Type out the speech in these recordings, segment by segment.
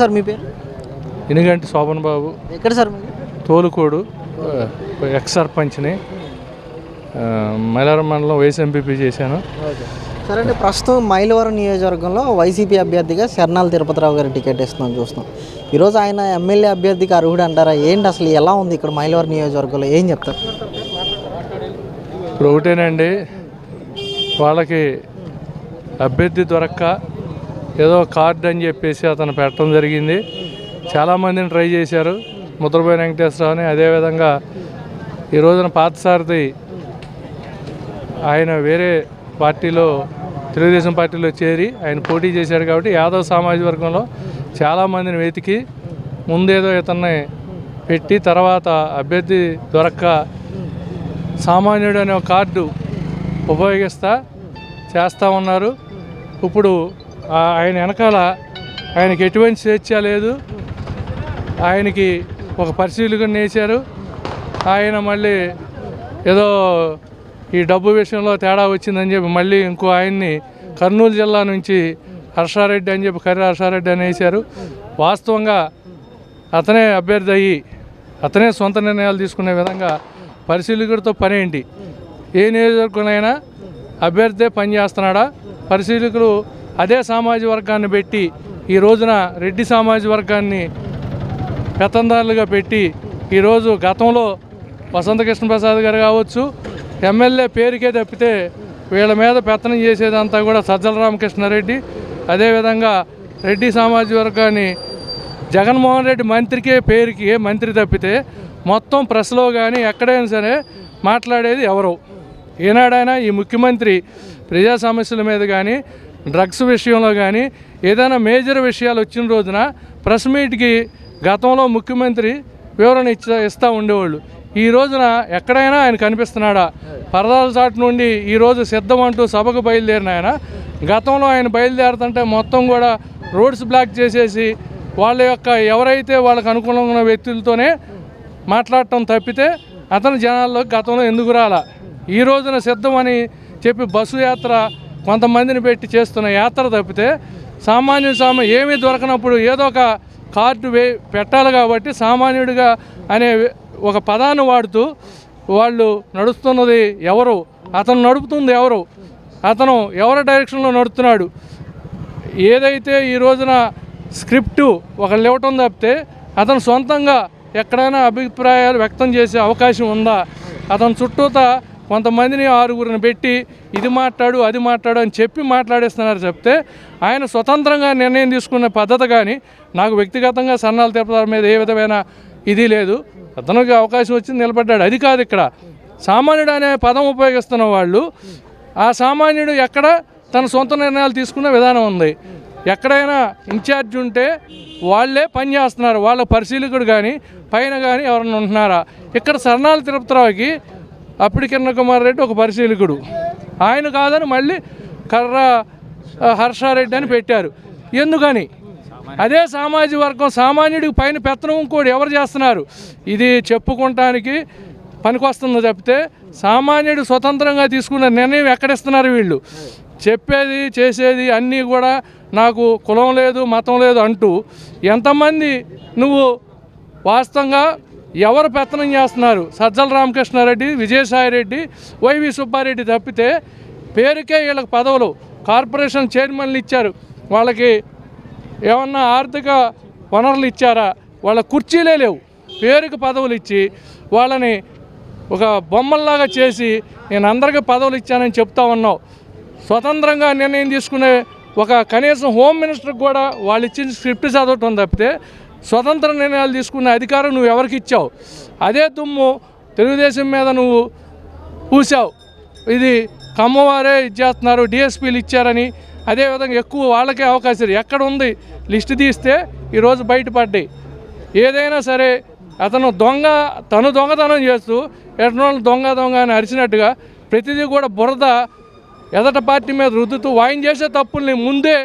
Sir మీ పేరు? ఎనుగంటి శోభన్ బాబు. ఎక్కడ sir తోలుకోడు X సర్పంచ్ని. ఆ, మైలారం మండలం వైస్ ఎంపీపీ చేశాను. సరే అంటే ప్రస్తుతం మైలవరం నియోజకవర్గంలో వైసీపీ అభ్యర్థిగా శరణాల తిరుపతిరావు గారి టికెట్ ఇస్తున్నాం చూస్తున్నాం. ఈరోజు ఆయన ఎమ్మెల్యే అభ్యర్థికి అర్హుడు అంటారా? ఏంటి అసలు ఎలా ఉంది ఇక్కడ మైలవరం నియోజకవర్గంలో? ఏం చెప్తారు? ఇప్పుడు ఒకటేనండి వాళ్ళకి అభ్యర్థి దొరక్క ఏదో కార్డు అని చెప్పేసి అతను పెట్టడం జరిగింది. చాలామందిని ట్రై చేశారు. ముద్రపోయిన వెంకటేశ్వరరావుని. అదేవిధంగా ఈ రోజున పాతసారథి ఆయన వేరే పార్టీలో తెలుగుదేశం పార్టీలో చేరి ఆయన పోటీ చేశాడు కాబట్టి యాదవ్ సామాజిక వర్గంలో చాలామందిని వెతికి ముందేదో ఇతన్ని పెట్టి తర్వాత అభ్యర్థి దొరక్క సామాన్యుడు అనే ఒక కార్డు ఉపయోగిస్తా చేస్తూ ఉన్నారు. ఇప్పుడు ఆయన వెనకాల ఆయనకి ఎటువంటి స్వేచ్ఛ లేదు. ఆయనకి ఒక పరిశీలకుని వేశారు ఆయన మళ్ళీ ఏదో ఈ డబ్బు విషయంలో తేడా వచ్చిందని చెప్పి మళ్ళీ ఇంకో ఆయన్ని కర్నూలు జిల్లా నుంచి హర్షారెడ్డి అని చెప్పి కర్రీ హర్షారెడ్డి అని వేశారు. వాస్తవంగా అతనే అభ్యర్థి అయ్యి అతనే సొంత నిర్ణయాలు తీసుకునే విధంగా పరిశీలకుడితో పని ఏంటి ఏ నియోజకవర్గంలో అభ్యర్థే పని చేస్తున్నాడా? పరిశీలకులు అదే సామాజిక వర్గాన్ని పెట్టి ఈ రోజున రెడ్డి సామాజిక వర్గాన్ని పెత్తందారులుగా పెట్టి ఈరోజు గతంలో వసంత కృష్ణప్రసాద్ గారు కావచ్చు ఎమ్మెల్యే పేరుకే తప్పితే వీళ్ళ మీద పెత్తనం చేసేదంతా కూడా సజ్జల రామకృష్ణారెడ్డి. అదేవిధంగా రెడ్డి సామాజిక వర్గాన్ని జగన్మోహన్ రెడ్డి మంత్రికే పేరుకి మంత్రి తప్పితే మొత్తం ప్రెస్లో కానీ ఎక్కడైనా సరే మాట్లాడేది ఎవరు? ఏనాడైనా ఈ ముఖ్యమంత్రి ప్రజా సమస్యల మీద కానీ డ్రగ్స్ విషయంలో కానీ ఏదైనా మేజర్ విషయాలు వచ్చిన రోజున ప్రెస్ మీట్కి గతంలో ముఖ్యమంత్రి వివరణ ఇచ్చ ఇస్తూ ఉండేవాళ్ళు. ఈ రోజున ఎక్కడైనా ఆయన కనిపిస్తున్నాడా? పరదాల చాటు నుండి ఈరోజు సిద్ధం అంటూ సభకు బయలుదేరిన ఆయన. గతంలో ఆయన బయలుదేరుతుంటే మొత్తం కూడా రోడ్స్ బ్లాక్ చేసేసి వాళ్ళ యొక్క ఎవరైతే వాళ్ళకు అనుకూలంగా ఉన్న వ్యక్తులతోనే మాట్లాడటం తప్పితే అతను జనాల్లో గతంలో ఎందుకు రాలా? ఈ రోజున సిద్ధమని చెప్పి బస్సు యాత్ర కొంతమందిని పెట్టి చేస్తున్న యాత్ర తప్పితే సామాన్య సామ ఏమీ దొరకనప్పుడు ఏదో ఒక కార్డు వే పెట్టాలి కాబట్టి సామాన్యుడిగా అనే ఒక పదాన్ని వాడుతూ వాళ్ళు నడుస్తున్నది ఎవరు? అతను నడుపుతుంది ఎవరు? అతను ఎవరి డైరెక్షన్లో నడుస్తున్నాడు ఏదైతే ఈ రోజున స్క్రిప్టు ఒక ఇవ్వటం తప్పితే అతను సొంతంగా ఎక్కడైనా అభిప్రాయాలు వ్యక్తం చేసే అవకాశం ఉందా? అతని చుట్టూత కొంతమందిని ఆరుగురిని పెట్టి ఇది మాట్లాడు అది మాట్లాడు అని చెప్పి మాట్లాడేస్తున్నారు చెప్తే ఆయన స్వతంత్రంగా నిర్ణయం తీసుకునే పద్ధతి కానీ నాకు వ్యక్తిగతంగా సన్నాలు తిరుపతి మీద ఏ విధమైన ఇది లేదు. అతనికి అవకాశం వచ్చింది నిలబడ్డాడు. అది కాదు ఇక్కడ. సామాన్యుడు అనే పదం ఉపయోగిస్తున్న వాళ్ళు ఆ సామాన్యుడు ఎక్కడ తన సొంత నిర్ణయాలు తీసుకునే విధానం ఉంది. ఎక్కడైనా ఇన్ఛార్జ్ ఉంటే వాళ్ళే పని చేస్తున్నారు. వాళ్ళ పరిశీలకుడు కానీ పైన కానీ ఎవరైనా ఉంటున్నారా? ఇక్కడ సర్నాల తిరుపతిరావుకి అప్పటి కిరణ్ కుమార్ రెడ్డి ఒక పరిశీలకుడు. ఆయన కాదని మళ్ళీ కర్ర హర్షారెడ్డి అని పెట్టారు. ఎందుకని? అదే సామాజిక వర్గం సామాన్యుడికి పైన పెత్తనం ఇంకోటి ఎవరు చేస్తున్నారు? ఇది చెప్పుకోవటానికి పనికొస్తుంది చెప్తే సామాన్యుడు స్వతంత్రంగా తీసుకున్న నిర్ణయం ఎక్కడిస్తున్నారు వీళ్ళు? చెప్పేది చేసేది అన్నీ కూడా నాకు కులం లేదు మతం లేదు అంటూ ఎంతమంది నువ్వు వాస్తవంగా ఎవరు పెత్తనం చేస్తున్నారు? సజ్జల రామకృష్ణారెడ్డి విజయసాయిరెడ్డి వైవి సుబ్బారెడ్డి తప్పితే పేరుకే వీళ్ళకి పదవులు. కార్పొరేషన్ చైర్మన్లు ఇచ్చారు. వాళ్ళకి ఏమన్నా ఆర్థిక వనరులు ఇచ్చారా? వాళ్ళ కుర్చీలే లేవు. పేరుకి పదవులు ఇచ్చి వాళ్ళని ఒక బొమ్మల్లాగా చేసి నేను అందరికీ పదవులు ఇచ్చానని చెప్తా ఉన్నావు. స్వతంత్రంగా నిర్ణయం తీసుకునే ఒక కనీసం హోమ్ మినిస్టర్కి కూడా వాళ్ళు ఇచ్చిన స్క్రిప్ట్ చదవటం తప్పితే స్వతంత్ర నిర్ణయాలు తీసుకునే అధికారం నువ్వు ఎవరికి ఇచ్చావు? అదే దుమ్ము తెలుగుదేశం మీద నువ్వు పూసావు ఇది కమ్మవారే ఇచ్చేస్తున్నారు డిఎస్పీలు ఇచ్చారని. అదేవిధంగా ఎక్కువ వాళ్ళకే అవకాశం ఎక్కడ ఉంది? లిస్ట్ తీస్తే ఈరోజు బయటపడ్డాయి. ఏదైనా సరే అతను దొంగ తను దొంగతనం చేస్తూ ఎటనోళ్ళు దొంగ దొంగ అని అరిచినట్టుగా ప్రతిదీ కూడా బురద ఎదట పార్టీ మీద రుద్దుతూ వాయిన్ చేసే తప్పుల్ని ముందే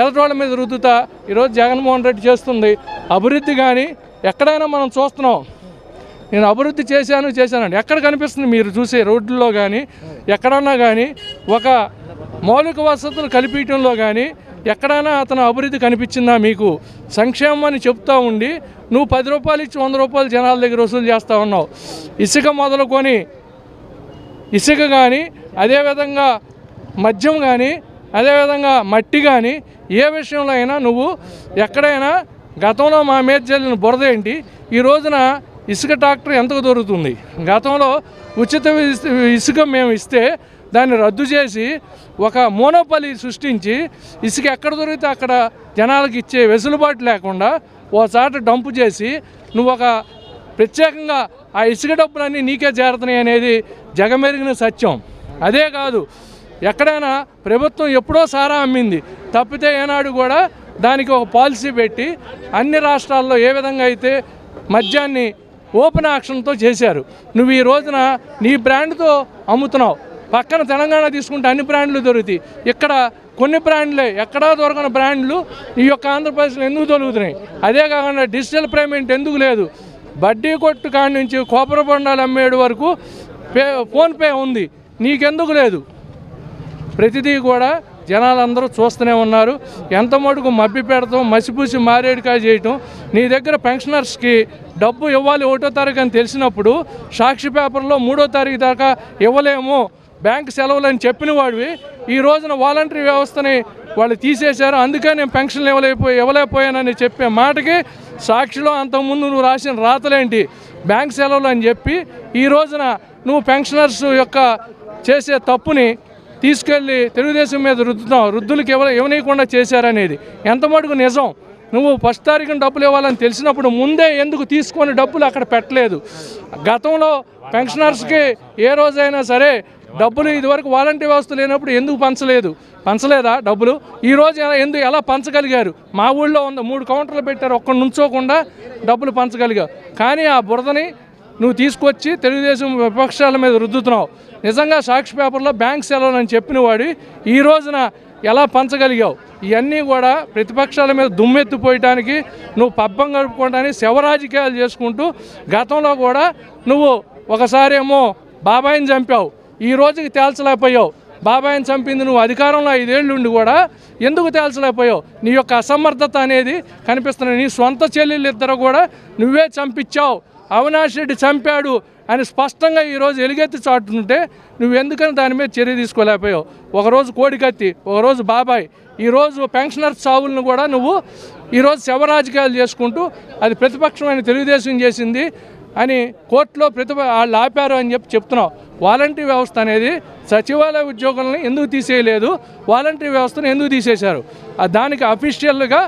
ఎదటి వాళ్ళ మీద రుద్దుతా ఈరోజు జగన్మోహన్ రెడ్డి చేస్తుంది. అభివృద్ధి కానీ ఎక్కడైనా మనం చూస్తున్నాం. నేను అభివృద్ధి చేశాను చేశానండి. ఎక్కడ కనిపిస్తుంది మీరు చూసే రోడ్లలో కానీ ఎక్కడన్నా కానీ ఒక మౌలిక వసతులు కల్పించడంలో కానీ ఎక్కడైనా అతను అభివృద్ధి కనిపించిందా మీకు? సంక్షేమం అని చెప్తా ఉండి నువ్వు పది రూపాయలు ఇచ్చి వంద రూపాయలు జనాల దగ్గర వసూలు చేస్తూ ఉన్నావు. ఇసుక మొదలుకొని ఇసుక కానీ అదేవిధంగా మద్యం కానీ అదేవిధంగా మట్టి కానీ ఏ విషయంలో అయినా నువ్వు ఎక్కడైనా గతంలో మా మీద చల్లిన బురద ఏంటి? ఈ రోజున ఇసుక ట్రాక్టర్ ఎంతకు దొరుకుతుంది? గతంలో ఉచిత ఇసుక మేము ఇస్తే దాన్ని రద్దు చేసి ఒక మోనోపలి సృష్టించి ఇసుక ఎక్కడ దొరికితే అక్కడ జనాలకు ఇచ్చే వెసులుబాటు లేకుండా ఓ చాట డంపు చేసి నువ్వు ఒక ప్రత్యేకంగా ఆ ఇసుక డబ్బులన్నీ నీకే చేరుతున్నాయి అనేది జగమెరిగిన సత్యం. అదే కాదు ఎక్కడైనా ప్రభుత్వం ఎప్పుడో సారా అమ్మింది. తప్పితే ఏనాడు కూడా దానికి ఒక పాలసీ పెట్టి అన్ని రాష్ట్రాల్లో ఏ విధంగా అయితే మద్యాన్ని ఓపెన్ ఆక్షన్తో చేశారు. నువ్వు ఈ రోజున నీ బ్రాండ్తో అమ్ముతున్నావు. పక్కన తెలంగాణ తీసుకుంటే అన్ని బ్రాండ్లు దొరుకుతాయి. ఇక్కడ కొన్ని బ్రాండ్లే ఎక్కడా దొరకని బ్రాండ్లు ఈ యొక్క ఆంధ్రప్రదేశ్లో ఎందుకు దొరుకుతున్నాయి? అదే కాకుండా డిజిటల్ పేమెంట్ ఎందుకు లేదు? బడ్డీ కొట్టు కాడి నుంచి కోపర బొండాలు అమ్మేడు వరకు పే ఫోన్పే ఉంది. నీకెందుకు లేదు? ప్రతిదీ కూడా జనాలందరూ చూస్తూనే ఉన్నారు. ఎంత మటుకు మబ్బి పెడతాం మసిపూసి మారేడుకాయ చేయటం. నీ దగ్గర పెన్షనర్స్కి డబ్బు ఇవ్వాలి ఒకటో తారీఖు అని తెలిసినప్పుడు సాక్షి పేపర్లో మూడో తారీఖు దాకా ఇవ్వలేము బ్యాంక్ సెలవులు అని చెప్పిన వాడివి. ఈ రోజున వాలంటరీ వ్యవస్థని వాళ్ళు తీసేశారు. అందుకే నేను పెన్షన్లు ఇవ్వలేకపోయి ఇవ్వలేకపోయానని చెప్పే మాటకి సాక్షిలో అంతకుముందు నువ్వు రాసిన రాతలేంటి? బ్యాంక్ సెలవులు అని చెప్పి ఈ రోజున నువ్వు పెన్షనర్స్ యొక్క చేసే తప్పుని తీసుకెళ్ళి తెలుగుదేశం మీద రుద్దుతాం. రుద్దులు కేవలం ఇవ్వనీయకుండా చేశారనేది. ఎంత మటుకు నిజం? నువ్వు ఫస్ట్ తారీఖున డబ్బులు ఇవ్వాలని తెలిసినప్పుడు ముందే ఎందుకు తీసుకొని డబ్బులు అక్కడ పెట్టలేదు? గతంలో పెన్షనర్స్కి ఏ రోజైనా సరే డబ్బులు ఇదివరకు వాలంటీర్ వ్యవస్థ లేనప్పుడు ఎందుకు పంచలేదు? పంచలేదా డబ్బులు? ఈరోజు ఎందుకు ఎలా పంచగలిగారు? మా ఊళ్ళో ఉన్న మూడు కౌంటర్లు పెట్టారు. ఒక్క నుంచోకుండా డబ్బులు పంచగలిగారు. కానీ ఆ బురదని నువ్వు తీసుకొచ్చి తెలుగుదేశం విపక్షాల మీద రుద్దుతున్నావు. నిజంగా సాక్షి పేపర్లో బ్యాంక్ సెలవులు అని చెప్పిన వాడి ఈ రోజున ఎలా పంచగలిగావు? ఇవన్నీ కూడా ప్రతిపక్షాల మీద దుమ్మెత్తిపోయటానికి నువ్వు పబ్బం గడుపుకోవడానికి శవరాజకీయాలు చేసుకుంటూ గతంలో కూడా నువ్వు ఒకసారేమో బాబాయిని చంపావు. ఈ రోజుకి తేల్చలేకపోయావు. బాబాయిని చంపింది నువ్వు అధికారంలో ఐదేళ్ళు ఉండి కూడా ఎందుకు తేల్చలేకపోయావు? నీ యొక్క అసమర్థత అనేది కనిపిస్తున్నాయి నీ సొంత చెల్లెళ్ళు ఇద్దరు కూడా నువ్వే చంపించావు. అవినాష్ రెడ్డి చంపాడు అని స్పష్టంగా ఈరోజు ఎలుగెత్తి చాటుతుంటే నువ్వు ఎందుకని దాని మీద చర్య తీసుకోలేకపోయావు? ఒకరోజు కోడికత్తి ఒకరోజు బాబాయ్ ఈరోజు పెన్షనర్ చావులను కూడా నువ్వు ఈరోజు శవరాజకీయాలు చేసుకుంటూ అది ప్రతిపక్షమైన తెలుగుదేశం చేసింది అని కోర్టులో ప్రతిభ వాళ్ళు ఆపారు అని చెప్పి చెప్తున్నావు. వాలంటరీ వ్యవస్థ అనేది సచివాలయ ఉద్యోగులను ఎందుకు తీసేయలేదు? వాలంటరీ వ్యవస్థను ఎందుకు తీసేశారు? దానికి అఫీషియల్గా